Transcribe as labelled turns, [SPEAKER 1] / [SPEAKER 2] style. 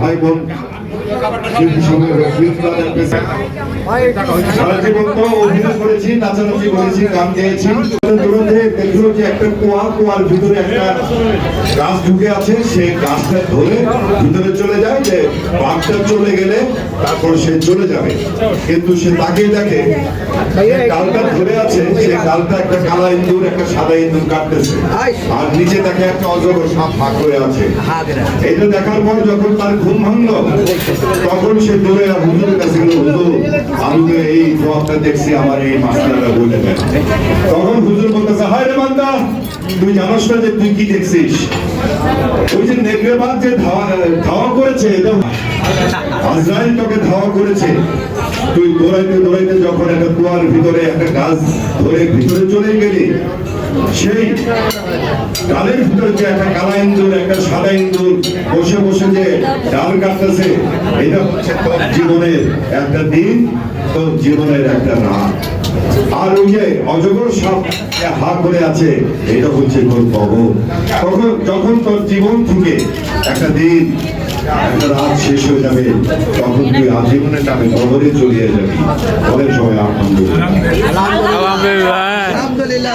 [SPEAKER 1] ভাই বোন চলে গেলে তারপর সে চলে যাবে কিন্তু সে তাকিয়ে দেখে ডালটা ধরে আছে সেই ডালটা একটা কালা ইন্দুর একটা সাদা ইন্দুর কাটতেছে আর নিচে দেখে একটা অজগর সাপ ফাঁক হয়ে আছে এটা দেখার পর যখন তার ঘুম ভাঙলো তখন সে দৌড়ে হুজুরের কাছে গেল, হুজুর, আমি তো এই জবাবটা দেখছি, আমার এই মাস্টাররা বলে দেয়। তখন হুজুর বলতেছে, হায় রে বান্দা, তুই জানোস না যে তুই কি দেখছিস? ওই যে নেকড়েবাদ যে ধাওয়া ধাওয়া করেছে, এটা তোকে ধাওয়া করেছে। তুই দৌড়াইতে দৌড়াইতে যখন একটা ভিতরে একটা গাছ ধরে ভিতরে চলে গেলি, সেই ডালের ভিতরে যে একটা কালা ইন্দুর একটা সাদা ইন্দুর বসে বসে যে ডাল কাটতেছে, এটা হচ্ছে তোর জীবনের একটা দিন, তোর জীবনের একটা রাত। আর ওই যে অজগর সাপ হা করে আছে এটা হচ্ছে তোর কবর তখন যখন তোর জীবন থেকে একটা দিন একটা রাত শেষ হয়ে যাবে তখন তুই আজীবনের টাকা কবরে চলিয়ে যাবি। অনেক সময় আলহামদুলিল্লাহ।
[SPEAKER 2] আলহামদুলিল্লাহ।
[SPEAKER 3] আলহামদুলিল্লাহ